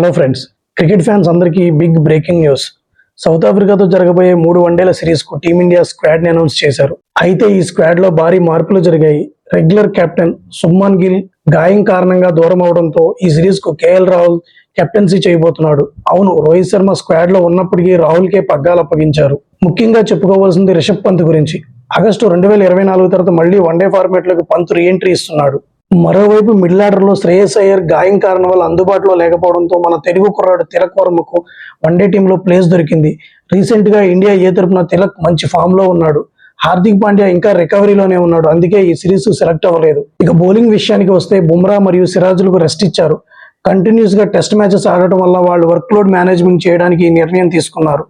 Hello friends cricket fans అందరికీ big breaking news south ఆఫ్రికాతో జరగబోయే మూడు వన్డేల సిరీస్కు టీమిండియా స్క్వాడ్ని అనౌన్స్ చేశారు. అయితే ఈ స్క్వాడ్లో భారీ మార్పులు జరిగాయి. రెగ్యులర్ కెప్టెన్ సుమ్మాన్ గిల్ గాయం కారణంగా దూరం అవడంతో ఈ సిరీస్కు కేఎల్ రాహుల్ కెప్టెన్సీ చేయబోతున్నాడు. అవును రోహిత్ శర్మ స్క్వాడ్లో ఉన్నప్పటికీ రాహుల్ కే పగ్గాలు అప్పగించారు. ముఖ్యంగా చెప్పుకోవాల్సింది రిషబ్ పంత్ గురించి. ఆగస్టు రెండు వేల ఇరవై నాలుగు తర్వాత మళ్ళీ వన్డే ఫార్మాట్లోకి పంత్ రీఎంట్రీ ఇస్తున్నాడు. మరోవైపు మిడిల్ ఆర్డర్లో శ్రేయస్ అయ్యర్ గాయం కారణం వల్ల అందుబాటులో లేకపోవడంతో మన తెలుగు కుర్రాడు తిలక్ వర్మకు వన్డే టీంలో ప్లేస్ దొరికింది. రీసెంట్గా ఇండియా ఏ తరపున తిలక్ మంచి ఫామ్లో ఉన్నాడు. హార్దిక్ పాండ్యా ఇంకా రికవరీలోనే ఉన్నాడు. అందుకే ఈ సిరీస్ సెలెక్ట్ అవ్వలేదు. ఇక బౌలింగ్ విషయానికి వస్తే బుమ్రా మరియు సిరాజులకు రెస్ట్ ఇచ్చారు. కంటిన్యూస్గా టెస్ట్ మ్యాచెస్ ఆడటం వల్ల వాళ్ళు వర్క్ లోడ్ మేనేజ్మెంట్ చేయడానికి ఈ నిర్ణయం తీసుకున్నారు.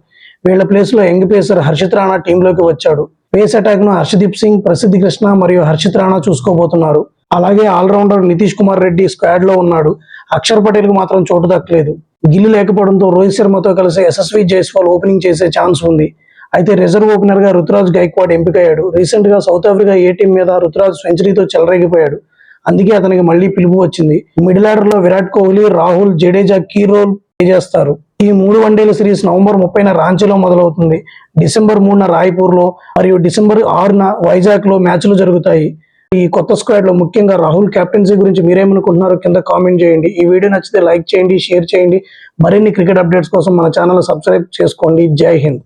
వీళ్ళ ప్లేస్లో యంగ్ పేసర్ హర్షిత్ రాణా టీంలోకి వచ్చాడు. పేస్ అటాక్ను హర్షదీప్ సింగ్ ప్రసిద్ధి కృష్ణ మరియు హర్షిత్ రాణా చూసుకోబోతున్నారు. అలాగే ఆల్రౌండర్ నితీష్ కుమార్ రెడ్డి స్క్వాడ్లో ఉన్నాడు. అక్షర్ పటేల్కు మాత్రం చోటు దక్కలేదు. గిల్లు లేకపోవడంతో రోహిత్ శర్మతో కలిసి యశస్వి జైస్వాల్ ఓపెనింగ్ చేసే ఛాన్స్ ఉంది. అయితే రిజర్వ్ ఓపెనర్గా రుతురాజ్ గైక్వాడ్ ఎంపికయ్యాడు. రీసెంట్గా సౌత్ ఆఫ్రికా ఏ టీం మీద రుతురాజ్ సెంచరీతో చెలరేగిపోయాడు. అందుకే అతనికి మళ్ళీ పిలుపు వచ్చింది. మిడిల్ ఆర్డర్లో Virat Kohli Rahul Jadeja key role play చేస్తారు. ఈ మూడు వన్డేల సిరీస్ నవంబర్ ముప్పైన రాంచీలో మొదలవుతుంది. డిసెంబర్ మూడున రాయ్పూర్లో మరియు డిసెంబర్ ఆరున వైజాగ్లో మ్యాచ్లు జరుగుతాయి. ఈ కొత్త స్క్వాడ్లో ముఖ్యంగా రాహుల్ కెప్టెన్సీ గురించి మీరేమనుకుంటున్నారో కింద కామెంట్ చేయండి. ఈ వీడియో నచ్చితే లైక్ చేయండి షేర్ చేయండి. మరిన్ని క్రికెట్ అప్డేట్స్ కోసం మన ఛానల్ సబ్స్క్రైబ్ చేసుకోండి. జై హింద్.